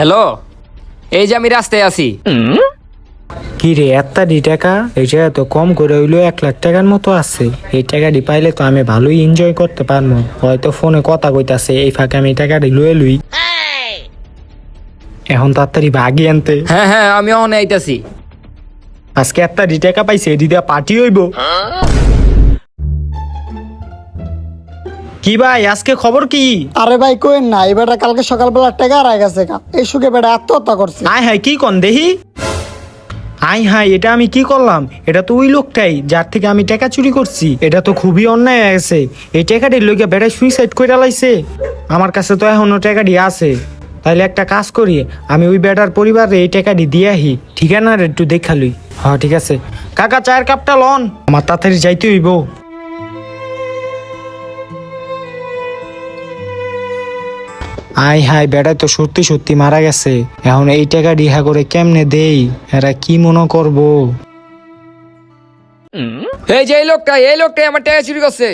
Hello এই যে আমি রাস্তায় আছি। কি রে এত্তাডি টাকা? এই জায়গা তো কম করে হইল এক লাখ টাকার মতো আছে। এই টাকাটি পাইলে তো আমি ভালোই এনজয় করতে পারব হয়তো ফোনে কথা কইতাছে এই ফাঁকে আমি টাকাটি লুয়ে লুই। এখন তাড়াতাড়ি ভাগি আনতে। হ্যাঁ হ্যাঁ আমি অনে আইতাছি। আজকে একটা টাকা পাইছে এটি দিয়া পার্টি হইব। কি ভাই আজকে খবর কি? আরে ভাই কোয়েন না এই বেটা কালকে সকালবেলা টাকা হারাই গেছে গা। এই সুখে বেটা আত্মহত্যা করছে। আয় হাই কি কন দেহি? আই হাই এটা আমি কি করলাম? এটা তো ওই লোকটাই যার থেকে আমি টাকা চুরি করছি। এটা তো খুবই অন্যায় হয়ে গেছে। এই টাকাটির লোকে বেড়ে সুইসাইড করে লাইছে। আমার কাছে তো এখনও টাকাটি আছে। তাহলে একটা কাজ করি আমি ওই বেটার পরিবারে এই টাকাটি দিয়ে আহি ঠিকানা রে একটু দেখালুই হ্যাঁ ঠিক আছে। কাকা চায়ের কাপটা লন। আমার তাড়াতাড়ি যাইতে হইব। আই হাই বেটা তো সত্যি সত্যি মারা গেছে। এখন এই টাকা রিহা করে কেমনে দেই? এরা কি মনে করব? এই যে এই লোকটা এই লোকটাই আমার টাকা চুরি করছে।